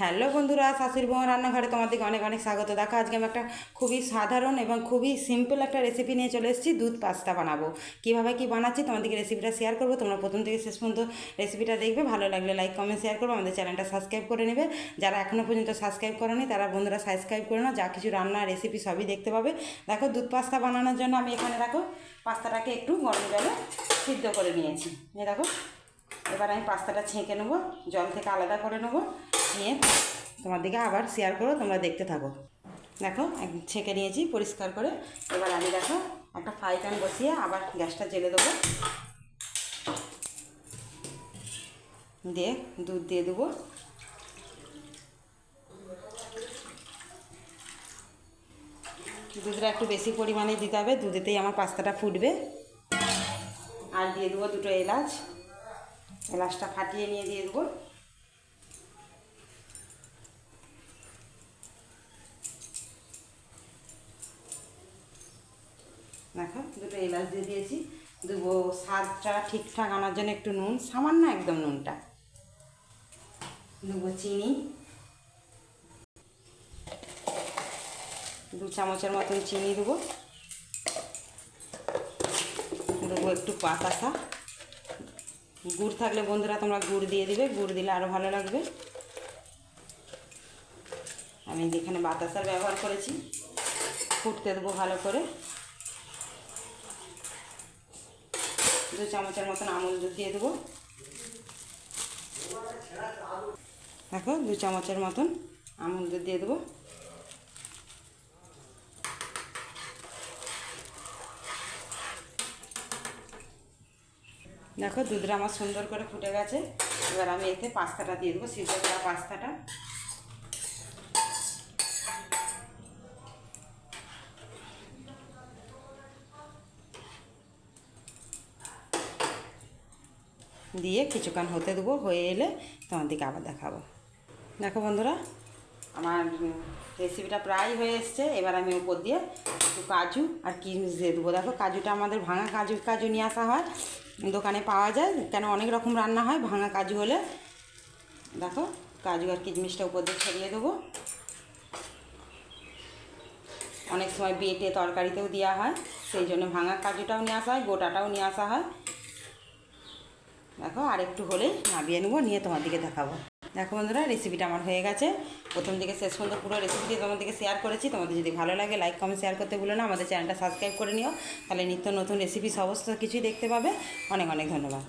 Hello বন্ধুরা, শাশুড়ি বউ রান্নাঘরে তোমাদেরকে অনেক অনেক স্বাগত। দেখো, আজকে আমি একটা খুবই সাধারণ এবং খুবই সিম্পল একটা রেসিপি নিয়ে চলে এসেছি, দুধ পাস্তা বানাবো। কীভাবে কী বানাচ্ছি তোমাদেরকে রেসিপিটা শেয়ার করব। তোমরা প্রথম থেকে শেষ পর্যন্ত রেসিপিটা দেখবে, ভালো লাগলে লাইক কমেন্ট শেয়ার করব। আমাদের চ্যানেলটা সাবস্ক্রাইব করে নেবে। যারা এখনও পর্যন্ত সাবস্ক্রাইব করোনি, তারা বন্ধুরা সাবস্ক্রাইব করে নাও। যা কিছু রান্না রেসিপি সবই দেখতে পাবে। দেখো, দুধ পাস্তা বানানোর জন্য আমি এখানে দেখো, পাস্তাটাকে একটু গরম জলে সিদ্ধ করে নিয়েছি। নিয়ে দেখো, এবার আমি পাস্তাটা ছেঁকে নেব, জল থেকে আলাদা করে নেব। নিয়ে তোমার দিকে আবার শেয়ার করো, তোমরা দেখতে থাকো। দেখো ছেঁকে নিয়েছি পরিষ্কার করে। এবার আমি দেখো, একটা ফ্রাই প্যান বসিয়ে আবার গ্যাসটা জেলে দেবো। দিয়ে দুধ দিয়ে দেবো। দুধটা একটু বেশি পরিমাণে দিতে হবে, দুধেতেই আমার পাস্তাটা ফুটবে। আর দিয়ে দেবো দুটো এলাচ। এলাচটা ফাটিয়ে নিয়ে দিয়ে দেবো। দেখো, দুটো এলাচ দিয়ে দিয়েছি। দেবো স্বাদটা ঠিকঠাক আনার জন্য একটু নুন, সামান্য একদম নুনটা। দেবো চিনি। দু চামচের মতন চিনি দেবো। দেবো একটু বাতাসা গুড় থাকলে বন্ধুরা তোমরা গুড় দিয়ে দিবে, গুড় দিলে আরও ভালো লাগবে। আমি যেখানে বাতাসার ব্যবহার করেছি, ফুটতে দেবো ভালো করে। দু চামচের মতন আমুল দুধ দিয়ে দেবো। দেখো, দু চামচের মতন আমুল দুধ দিয়ে দেবো। দেখো, দুধটা আমার সুন্দর করে ফুটে গেছে। এবার আমি এতে পাস্তাটা দিয়ে দেবো, সিদ্ধ করা পাস্তাটা। দিয়ে কিছুক্ষণ হতে দেবো, হয়ে এলে তোমাদেরকে আবার দেখাবো। দেখো বন্ধুরা, আমার রেসিপিটা প্রায় হয়ে এসছে। এবার আমি উপর দিয়ে একটু কাজু আর কিশমিশ দিয়ে দেবো। দেখো, কাজুটা আমাদের ভাঙা কাজু কাজু নিয়ে আসা হয়। দোকানে পাওয়া যায়, কেন অনেক রকম রান্না হয়। ভাঙা কাজু হলে দেখো, কাজু আর কিশমিশটা উপর দিয়ে ছড়িয়ে দেবো। অনেক সময় বেটে তরকারিতেও দেওয়া হয়, সেই জন্য ভাঙা কাজুটাও নিয়ে আসা হয়, গোটাটাও নিয়ে আসা হয়। দেখো, আর একটু হলেই নামিয়ে নেব, নিয়ে তোমার দিকে দেখাবো। দেখো বন্ধুরা রেসিপিটা আমার হয়ে গেছে। প্রথম দিকে শেষ পর্যন্ত পুরো রেসিপিটি তোমাদেরকে শেয়ার করেছি। তোমাদের যদি ভালো লাগে লাইক কমেন্ট শেয়ার করতে ভুলো না, আমাদের চ্যানেলটা সাবস্ক্রাইব করে নিও। তাহলে নিত্য নতুন রেসিপি সমস্ত কিছুই দেখতে পাবে। অনেক অনেক ধন্যবাদ।